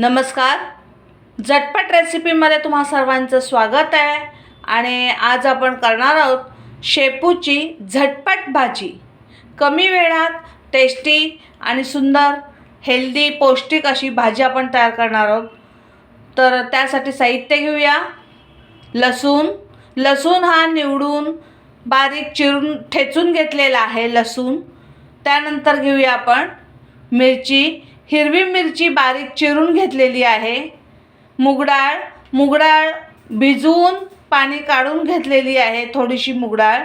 नमस्कार. झटपट रेसिपीमध्ये तुम्हा सर्वांचं स्वागत आहे. आणि आज आपण करणार आहोत शेपूची झटपट भाजी. कमी वेळात टेस्टी आणि सुंदर हेल्दी पौष्टिक अशी भाजी आपण तयार करणार आहोत. तर त्यासाठी साहित्य घेऊया. लसूण. लसूण हा निवडून बारीक चिरून ठेचून घेतलेला आहे लसूण. त्यानंतर घेऊया आपण मिरची हिरवी मिरची बारीक चिरून घेतलेली आहे. मुगडाळ मुगडाळ भिजवून पाणी काढून घेतलेली आहे थोडीशी मुगडाळ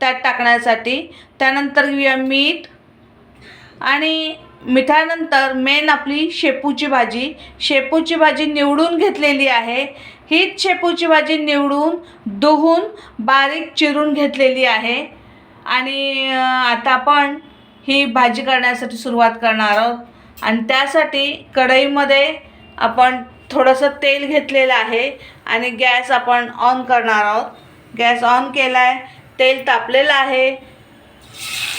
त्यात टाकण्यासाठी. त्यानंतर घेऊया मीठ आणि मिठानंतर मेन आपली शेपूची भाजी. शेपूची भाजी निवडून घेतलेली आहे. हीच शेपूची भाजी निवडून धुवून बारीक चिरून घेतलेली आहे. आणि आता आपण ही भाजी करण्यासाठी सुरुवात करणार आहोत. आणि त्यासाठी कढईमध्ये आपण थोडंसं तेल घेतलेलं आहे आणि गॅस आपण ऑन करणार आहोत. गॅस ऑन केला आहे तेल तापलेलं आहे.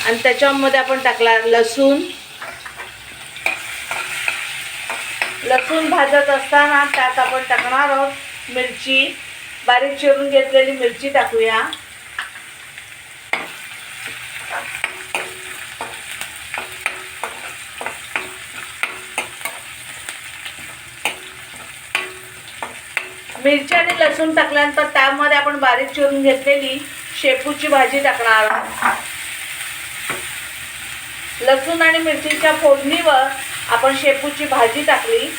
आणि त्याच्यामध्ये आपण टाकला लसूण. लसूण भाजत असताना त्यात आपण टाकणार आहोत मिरची. बारीक चिरून घेतलेली मिरची टाकूया. मिरची आणि लसूण टाकल्यानंतर त्यामध्ये आपण बारीक चिरून घेतलेली शेपूची भाजी टाकणार आहोत. लसूण आणि मिरचीच्या फोडणीवर आपण शेपूची भाजी टाकली.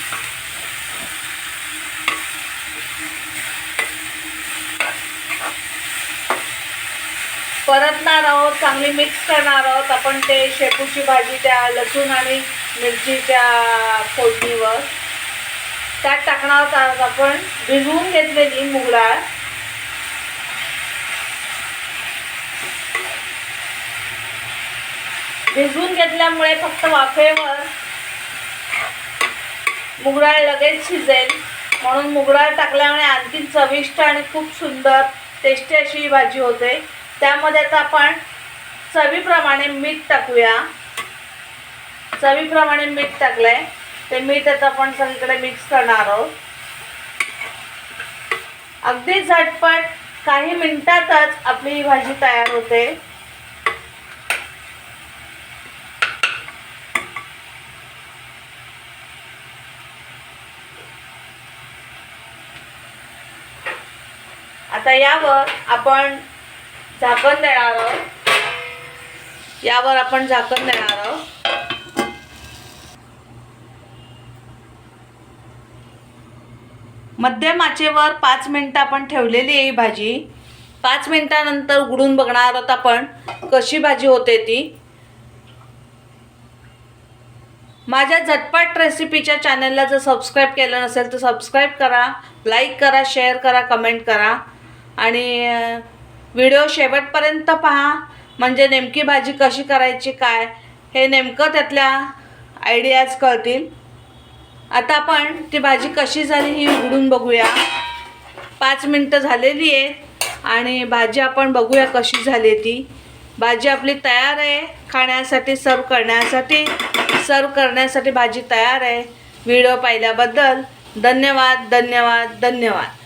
परतणार आहोत चांगली मिक्स करणार आहोत आपण ते शेपूची भाजी त्या लसूण आणि मिरचीच्या फोडणीवर. त्यात टाकणार आहोत आपण भिजवून घेतलेली मुगडाळ. भिजवून घेतल्यामुळे फक्त वाफेवर मुगडाळ लगेच शिजेल. म्हणून मुगडाळ टाकल्यामुळे आणखी चविष्ट आणि खूप सुंदर टेस्टी अशी ही भाजी होते. त्यामध्ये आता आपण चवीप्रमाणे मीठ टाकूया. चवीप्रमाणे मीठ टाकलं आहे ते मीठ आता आपण सगळीकडे मिक्स करणार आहोत. अगदी झटपट काही मिनिटातच आपली ही भाजी तयार होते. आता यावर आपण झाकण देणार आहोत. यावर आपण झाकण देणार आहोत. मध्यम आचेवर पाच मिनटं आपण ठेवलेली आहे ही भाजी. पाच मिनटानंतर उघडून बघणार आहोत आपण कशी भाजी होते ती. माझ्या झटपट रेसिपीच्या चॅनलला जर सबस्क्राईब केलं नसेल तर सबस्क्राईब करा लाईक करा शेअर करा कमेंट करा. आणि व्हिडिओ शेवटपर्यंत पहा म्हणजे नेमकी भाजी कशी करायची काय? हे नेमकं त्यातल्या आयडियाज कळतील. आता आपण ती भाजी कशी झाली ही उघडून बघूया. पाच मिनटं झालेली आहे आणि भाजी आपण बघूया कशी झाली ती. भाजी आपली तयार आहे खाण्यासाठी सर्व करण्यासाठी. सर्व करण्यासाठी भाजी तयार आहे. व्हिडिओ पाहिल्याबद्दल धन्यवाद धन्यवाद धन्यवाद.